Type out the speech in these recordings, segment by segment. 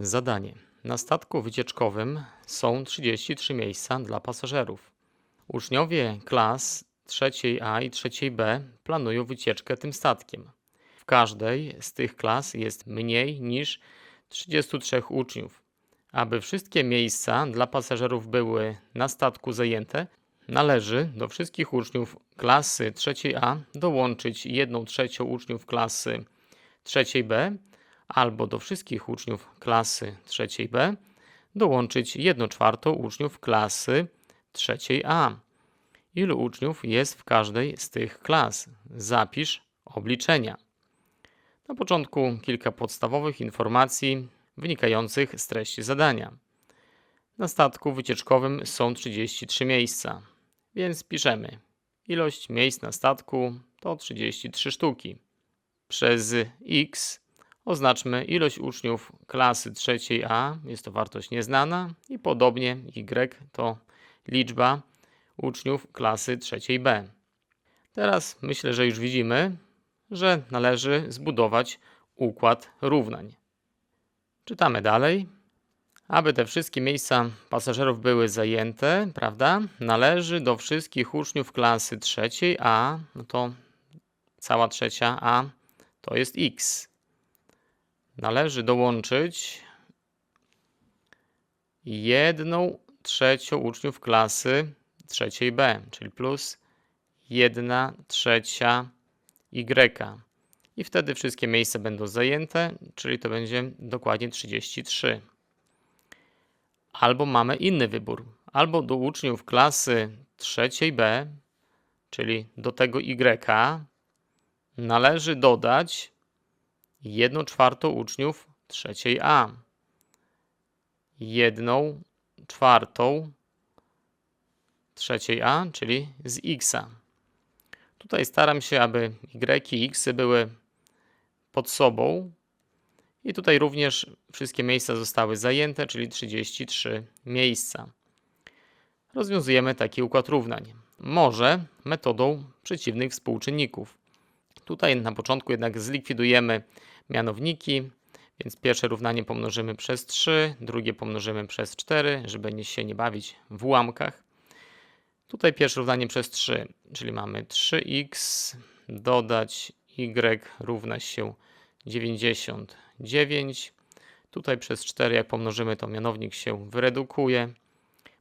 Zadanie. Na statku wycieczkowym są 33 miejsca dla pasażerów. Uczniowie klas trzeciej A i trzeciej B planują wycieczkę tym statkiem. W każdej z tych klas jest mniej niż 33 uczniów. Aby wszystkie miejsca dla pasażerów były na statku zajęte, należy do wszystkich uczniów klasy trzeciej A dołączyć 1 trzecią uczniów klasy trzeciej B albo do wszystkich uczniów klasy trzeciej B dołączyć 1 czwartą uczniów klasy trzeciej A. Ilu uczniów jest w każdej z tych klas? Zapisz obliczenia. Na początku kilka podstawowych informacji wynikających z treści zadania. Na statku wycieczkowym są 33 miejsca, więc piszemy. Ilość miejsc na statku to 33 sztuki. Przez x oznaczmy ilość uczniów klasy trzeciej A, jest to wartość nieznana, i podobnie y to liczba uczniów klasy trzeciej B. Teraz myślę, że już widzimy, że należy zbudować układ równań. Czytamy dalej. Aby te wszystkie miejsca pasażerów były zajęte, prawda, należy do wszystkich uczniów klasy trzeciej A, no to cała trzecia A to jest x. Należy dołączyć jedną trzecią uczniów klasy trzeciej B, czyli plus 1 trzecia Y. I wtedy wszystkie miejsca będą zajęte, czyli to będzie dokładnie 33. Albo mamy inny wybór. Albo do uczniów klasy trzeciej B, czyli do tego Y, należy dodać 1 czwartą uczniów trzeciej A. 1 czwartą trzeciej A, czyli z X. Tutaj staram się, aby Y i X były pod sobą. I tutaj również wszystkie miejsca zostały zajęte, czyli 33 miejsca. Rozwiązujemy taki układ równań. Może metodą przeciwnych współczynników. Tutaj na początku jednak zlikwidujemy mianowniki, więc pierwsze równanie pomnożymy przez 3, drugie pomnożymy przez 4, żeby się nie bawić w ułamkach. Tutaj pierwsze równanie przez 3, czyli mamy 3x dodać y równa się 99. Tutaj przez 4 jak pomnożymy to mianownik się wyredukuje.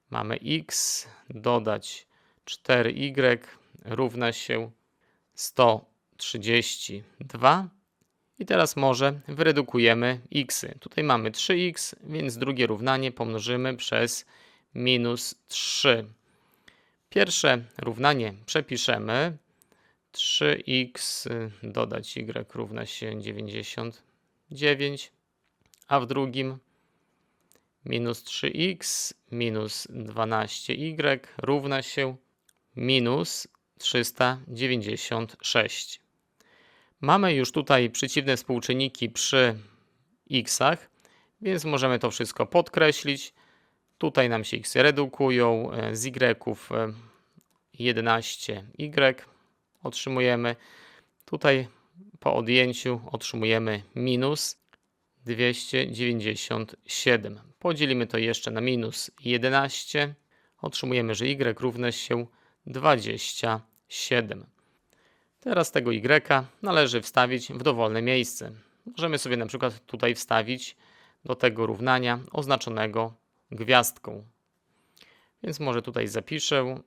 Mamy x dodać 4y równa się 132. I teraz może wyredukujemy x. Tutaj mamy 3x, więc drugie równanie pomnożymy przez minus 3. Pierwsze równanie przepiszemy. 3x dodać y równa się 99, a w drugim minus 3x minus 12y równa się minus 396. Mamy już tutaj przeciwne współczynniki przy x'ach, więc możemy to wszystko podkreślić. Tutaj nam się x redukują, e, z y'ów 11y otrzymujemy. Tutaj po odjęciu otrzymujemy minus 297. Podzielimy to jeszcze na minus 11. Otrzymujemy, że y równa się 27. Teraz tego y należy wstawić w dowolne miejsce. Możemy sobie na przykład tutaj wstawić do tego równania oznaczonego gwiazdką. Więc może tutaj zapiszę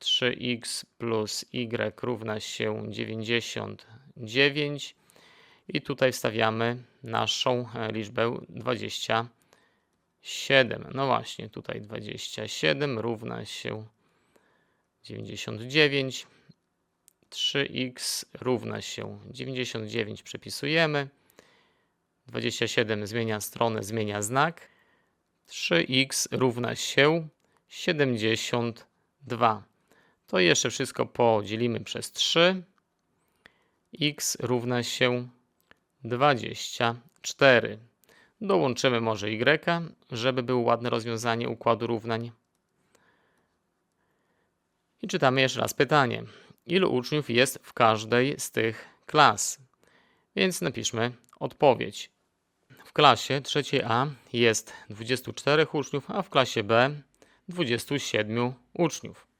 3x plus y równa się 99 i tutaj wstawiamy naszą e, liczbę 27. No właśnie, tutaj 27 równa się 99. 3x równa się 99 przepisujemy. 27 zmienia stronę, zmienia znak. 3x równa się 72. To jeszcze wszystko podzielimy przez 3. x równa się 24. Dołączymy może y, żeby było ładne rozwiązanie układu równań. I czytamy jeszcze raz pytanie. Ilu uczniów jest w każdej z tych klas? Więc napiszmy odpowiedź. W klasie trzeciej A jest 24 uczniów, a w klasie B 27 uczniów.